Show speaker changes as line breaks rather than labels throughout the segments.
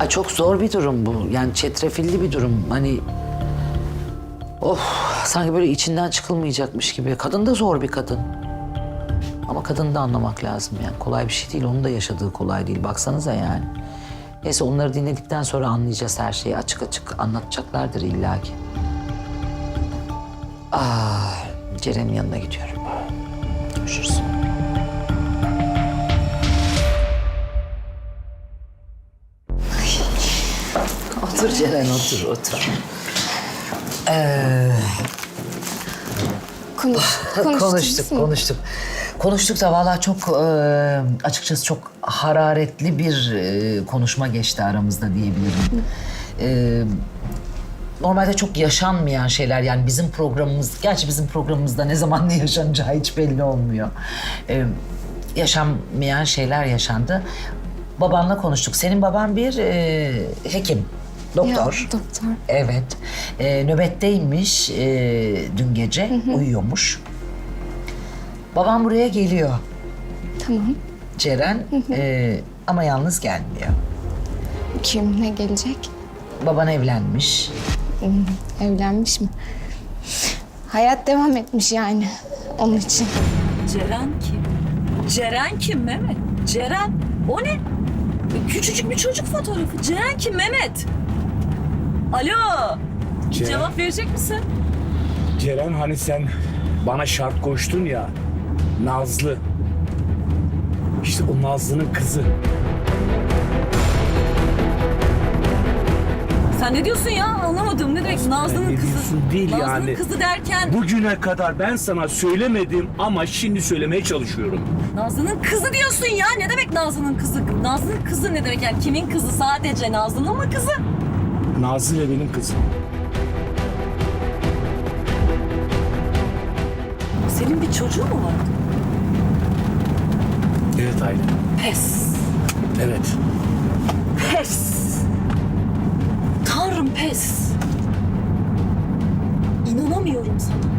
Ay çok zor bir durum bu. Yani çetrefilli bir durum. Hani of sanki böyle içinden çıkılmayacakmış gibi. Kadın da zor bir kadın. Ama kadını da anlamak lazım yani. Kolay bir şey değil. Onun da yaşadığı kolay değil. Baksanıza yani. Neyse onları dinledikten sonra anlayacağız her şeyi. Açık açık anlatacaklardır illaki. Ah, Ceren'in yanına gidiyorum. Görüşürüz. Otur Ceren, otur, otur.
Konuş, konuştunuz
konuştuk, konuştuk. Konuştuk da vallahi çok e, açıkçası çok hararetli bir e, konuşma geçti aramızda diyebilirim. E, normalde çok yaşanmayan şeyler yani bizim programımız, gerçi bizim programımızda ne zaman ne yaşanacağı hiç belli olmuyor. E, yaşanmayan şeyler yaşandı. Babanla konuştuk. Senin baban bir e, hekim, doktor.
Ya, doktor.
Evet. Ee, nöbetteymiş ee, dün gece. Uyuyormuş. Babam buraya geliyor.
Tamam.
Ceren ee, ama yalnız gelmiyor.
Kim ne gelecek?
Baban evlenmiş.
Evlenmiş mi? Hayat devam etmiş yani onun için.
Ceren kim? Ceren kim Mehmet? Ceren o ne? Küçücük bir çocuk fotoğrafı. Ceren kim Mehmet? Alo.
Ceren.
Cevap verecek misin?
Ceren hani sen bana şart koştun ya. Nazlı. İşte o Nazlı'nın kızı.
Sen ne diyorsun ya? Anlamadım. Ne demek Nazlı'nın
ne
kızı?
diyorsun değil
Nazlı'nın
yani.
kızı derken
Bugüne kadar ben sana söylemedim ama şimdi söylemeye çalışıyorum.
Nazlı'nın kızı diyorsun ya. Ne demek Nazlı'nın kızı? Nazlı'nın kızı ne demek? Yani kimin kızı? Sadece Nazlı'nın mı kızı?
Nazlı ve benim kızım.
Senin bir çocuğu mu var?
Evet Aylin.
Pes.
Evet.
Pes. İnanamıyorum sana.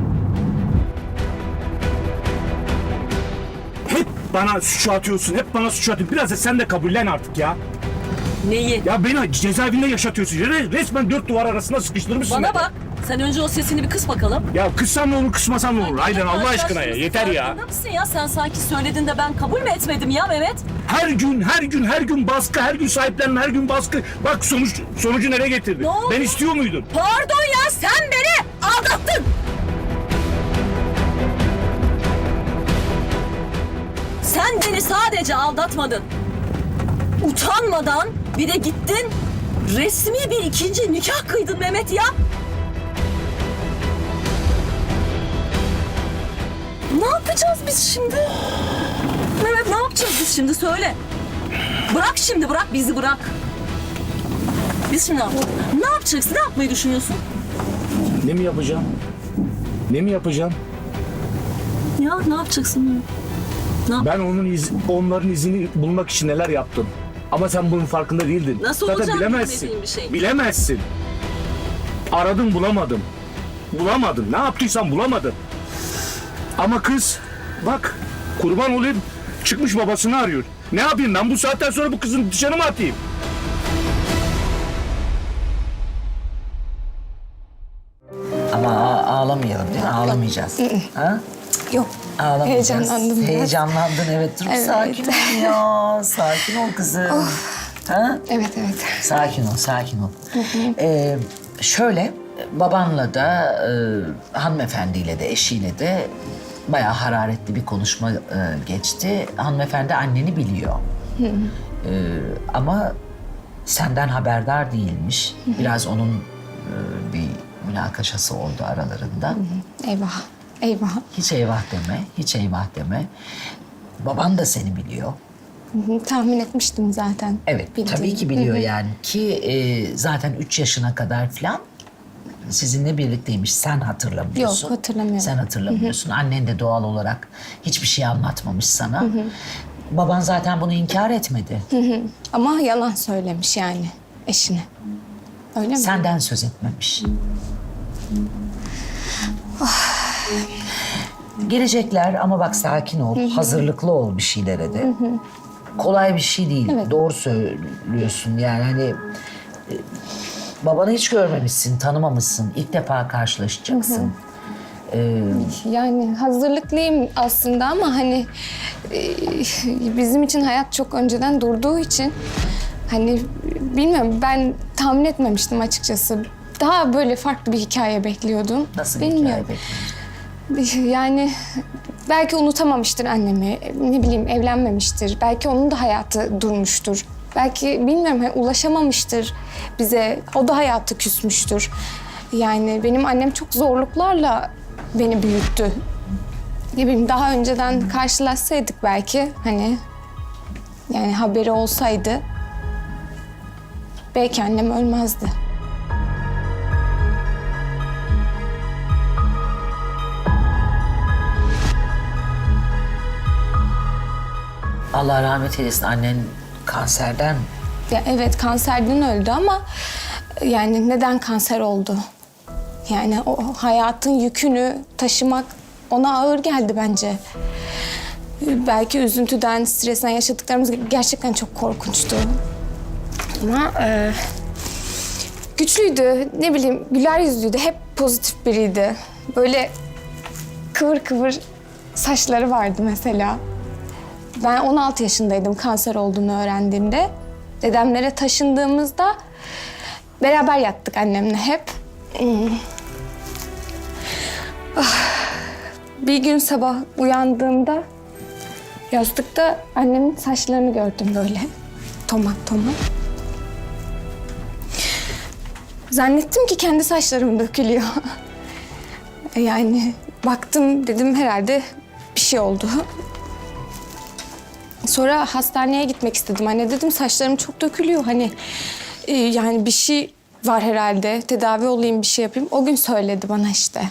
Hep bana suçu atıyorsun. Hep bana suçu atıyorsun. Biraz da sen de kabullen artık ya.
Neyi?
Ya beni cezaevinde yaşatıyorsun. Re- Resmen dört duvar arasında sıkıştırmışsın.
Bana
beni.
bak. Sen önce o sesini bir kıs bakalım.
Ya kıssam ne olur kısmasam ne olur. Aylin Allah aşkına ya. Yeter ya.
Farkında mısın ya? Sen sanki söylediğinde ben kabul mü etmedim ya Mehmet?
Her gün, her gün, her gün baskı, her gün sahiplenme, her gün baskı. Bak sonuç sonucu nereye getirdi?
Ne oldu?
Ben istiyor muydun?
Pardon ya sen beni aldattın. Sen beni sadece aldatmadın. Utanmadan bir de gittin resmi bir ikinci nikah kıydın Mehmet ya. Ne yapacağız biz şimdi? Mehmet ne yapacağız biz şimdi söyle. Bırak şimdi bırak bizi bırak. Biz şimdi ne yapacağız? Ne yapacaksın? Ne yapmayı düşünüyorsun?
Ne mi yapacağım? Ne mi yapacağım?
Ya ne yapacaksın?
Ben onun iz, onların izini bulmak için neler yaptım. Ama sen bunun farkında değildin.
Nasıl olacağını
bilemezsin.
bilmediğin bir şey.
Bilemezsin. Aradım bulamadım. Bulamadım. Ne yaptıysam bulamadım. Ama kız bak kurban olayım çıkmış babasını arıyor. Ne yapayım ben bu saatten sonra bu kızın dışarı mı atayım?
Ama a- ağlamayalım değil mi? Ağlamayacağız. ha?
Yok.
Ağlamayacağız.
Heyecanlandım biraz.
Heyecanlandın evet. Dur
Evet.
sakin ol ya. Sakin ol kızım. Ha?
Evet evet.
Sakin ol, sakin ol. Ee, şöyle, babanla da e, hanımefendiyle de eşiyle de bayağı hararetli bir konuşma e, geçti. Hanımefendi anneni biliyor. Ee, ama senden haberdar değilmiş. Biraz onun e, bir münakaşası oldu aralarında.
Eyvah. Eyvah.
Hiç eyvah deme, hiç eyvah deme. Baban da seni biliyor.
Hı hı, Tahmin etmiştim zaten.
Evet,
Bildiğini.
tabii ki biliyor yani ki e, zaten üç yaşına kadar falan sizinle birlikteymiş. Sen hatırlamıyorsun.
Yok, hatırlamıyorum.
Sen hatırlamıyorsun. Annen de doğal olarak hiçbir şey anlatmamış sana. Baban zaten bunu inkar etmedi.
Ama yalan söylemiş yani eşine. Öyle mi?
Senden söz etmemiş. Gelecekler ama bak sakin ol, hazırlıklı ol bir şeylere de. kolay bir şey değil.
Evet.
Doğru söylüyorsun yani hani e, babanı hiç görmemişsin, tanımamışsın. İlk defa karşılaşacaksın.
Yani hazırlıklıyım aslında ama hani e, bizim için hayat çok önceden durduğu için hani bilmiyorum ben tahmin etmemiştim açıkçası. Daha böyle farklı bir hikaye bekliyordum.
Nasıl bir
Bilmiyorum.
hikaye bekliyorsun?
Yani belki unutamamıştır annemi. Ne bileyim evlenmemiştir. Belki onun da hayatı durmuştur. Belki bilmiyorum ulaşamamıştır bize. O da hayatı küsmüştür. Yani benim annem çok zorluklarla beni büyüttü. Ne bileyim daha önceden karşılaşsaydık belki hani yani haberi olsaydı belki annem ölmezdi.
Allah rahmet eylesin annen kanserden
Ya evet kanserden öldü ama yani neden kanser oldu? Yani o hayatın yükünü taşımak ona ağır geldi bence. Belki üzüntüden, stresten yaşadıklarımız gerçekten çok korkunçtu. Ama e, güçlüydü, ne bileyim güler yüzlüydü, hep pozitif biriydi. Böyle kıvır kıvır saçları vardı mesela. Ben 16 yaşındaydım kanser olduğunu öğrendiğimde. Dedemlere taşındığımızda beraber yattık annemle hep. Ah. Bir gün sabah uyandığımda yastıkta annemin saçlarını gördüm böyle. Tomat tomat. Zannettim ki kendi saçlarım dökülüyor. yani baktım dedim herhalde bir şey oldu. Sonra hastaneye gitmek istedim. Anne dedim saçlarım çok dökülüyor. Hani e, yani bir şey var herhalde. Tedavi olayım bir şey yapayım. O gün söyledi bana işte.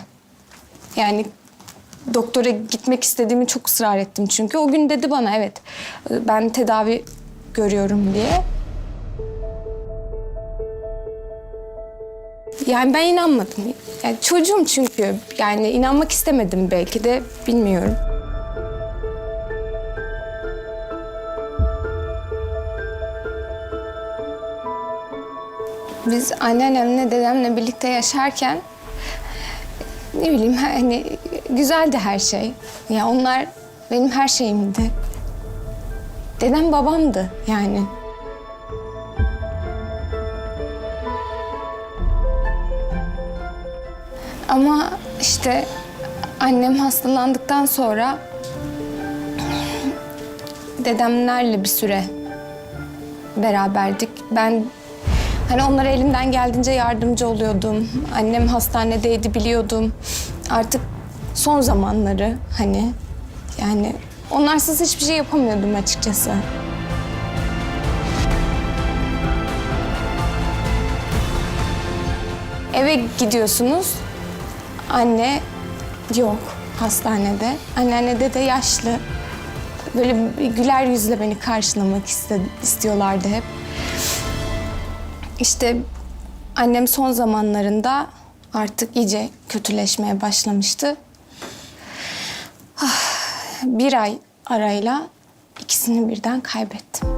Yani doktora gitmek istediğimi çok ısrar ettim çünkü. O gün dedi bana evet ben tedavi görüyorum diye. Yani ben inanmadım. Yani çocuğum çünkü. Yani inanmak istemedim belki de bilmiyorum. Biz anneannemle dedemle birlikte yaşarken ne bileyim hani güzeldi her şey. Ya onlar benim her şeyimdi. Dedem babamdı yani. Ama işte annem hastalandıktan sonra dedemlerle bir süre beraberdik. Ben hani onlara elimden geldiğince yardımcı oluyordum. Annem hastanedeydi biliyordum. Artık son zamanları hani yani onlarsız hiçbir şey yapamıyordum açıkçası. Eve gidiyorsunuz. Anne yok hastanede. Anneanne de yaşlı. Böyle güler yüzle beni karşılamak iste- istiyorlardı hep. İşte annem son zamanlarında artık iyice kötüleşmeye başlamıştı. Ah, Bir ay arayla ikisini birden kaybettim.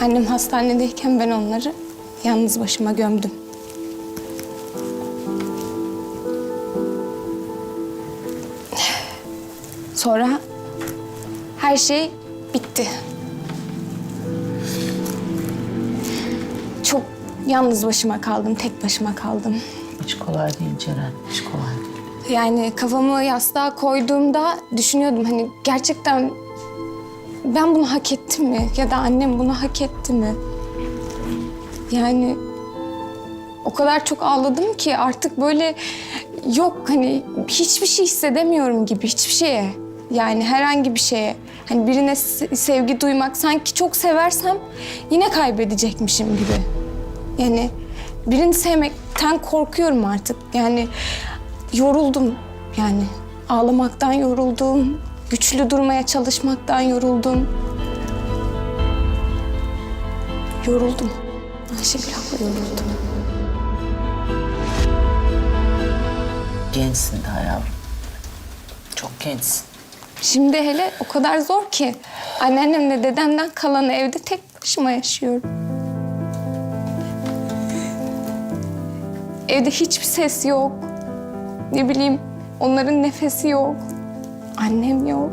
Annem hastanedeyken ben onları yalnız başıma gömdüm. Sonra her şey bitti. Çok yalnız başıma kaldım, tek başıma kaldım.
hiç kolay değil Ceren. Hiç kolay değil.
Yani kafamı yastığa koyduğumda düşünüyordum hani gerçekten ben bunu hak ettim mi? Ya da annem bunu hak etti mi? Yani o kadar çok ağladım ki artık böyle yok hani hiçbir şey hissedemiyorum gibi hiçbir şeye. Yani herhangi bir şeye. Hani birine se- sevgi duymak sanki çok seversem yine kaybedecekmişim gibi. Yani birini sevmekten korkuyorum artık. Yani yoruldum yani. Ağlamaktan yoruldum. Güçlü durmaya çalışmaktan yoruldum. Yoruldum. Ayşegül abla yoruldum.
gençsin daha yavrum. Çok gençsin.
Şimdi hele o kadar zor ki anneannemle dedemden kalan evde tek başıma yaşıyorum. Evde hiçbir ses yok. Ne bileyim onların nefesi yok. Annem yok.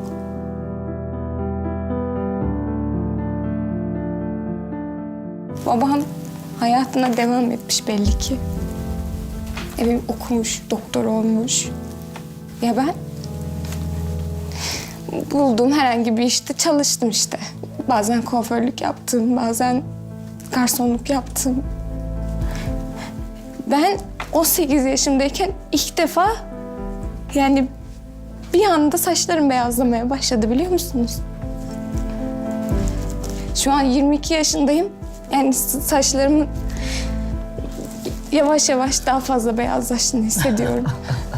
Babam hayatına devam etmiş belli ki. Evim okumuş, doktor olmuş. Ya ben bulduğum herhangi bir işte çalıştım işte. Bazen kuaförlük yaptım, bazen garsonluk yaptım. Ben 18 yaşımdayken ilk defa yani bir anda saçlarım beyazlamaya başladı biliyor musunuz? Şu an 22 yaşındayım. Yani saçlarımın yavaş yavaş daha fazla beyazlaştığını hissediyorum.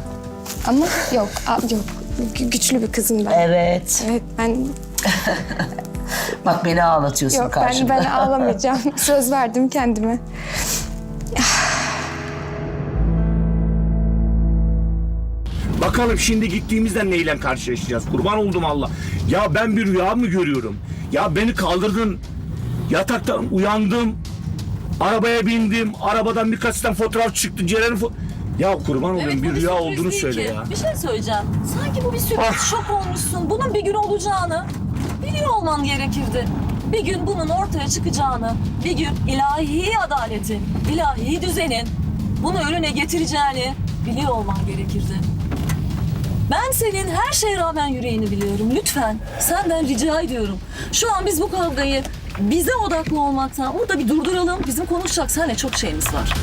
Ama yok, yok. Gü- Güçlü bir kızım ben.
Evet.
Evet ben
Bak beni ağlatıyorsun
yok ben
karşımda.
ben ağlamayacağım. Söz verdim kendime.
Bakalım şimdi gittiğimizde neyle karşılaşacağız? Kurban oldum Allah. Ya ben bir rüya mı görüyorum? Ya beni kaldırdın. Yataktan uyandım. Arabaya bindim. Arabadan birkaç tane fotoğraf çıktı. Ceren'in fo- Ya kurban olayım
bu
bir rüya
sürpriz
olduğunu
değil
söyle
ki.
ya.
Bir şey söyleyeceğim. Sanki bu bir sürpriz
Ah.
şok olmuşsun. Bunun bir gün olacağını biliyor olman gerekirdi. Bir gün bunun ortaya çıkacağını, bir gün ilahi adaletin, ilahi düzenin bunu önüne getireceğini biliyor olman gerekirdi. Ben senin her şeye rağmen yüreğini biliyorum. Lütfen senden rica ediyorum. Şu an biz bu kavgayı bize odaklı olmaktan burada bir durduralım. Bizim konuşacak seninle çok şeyimiz var.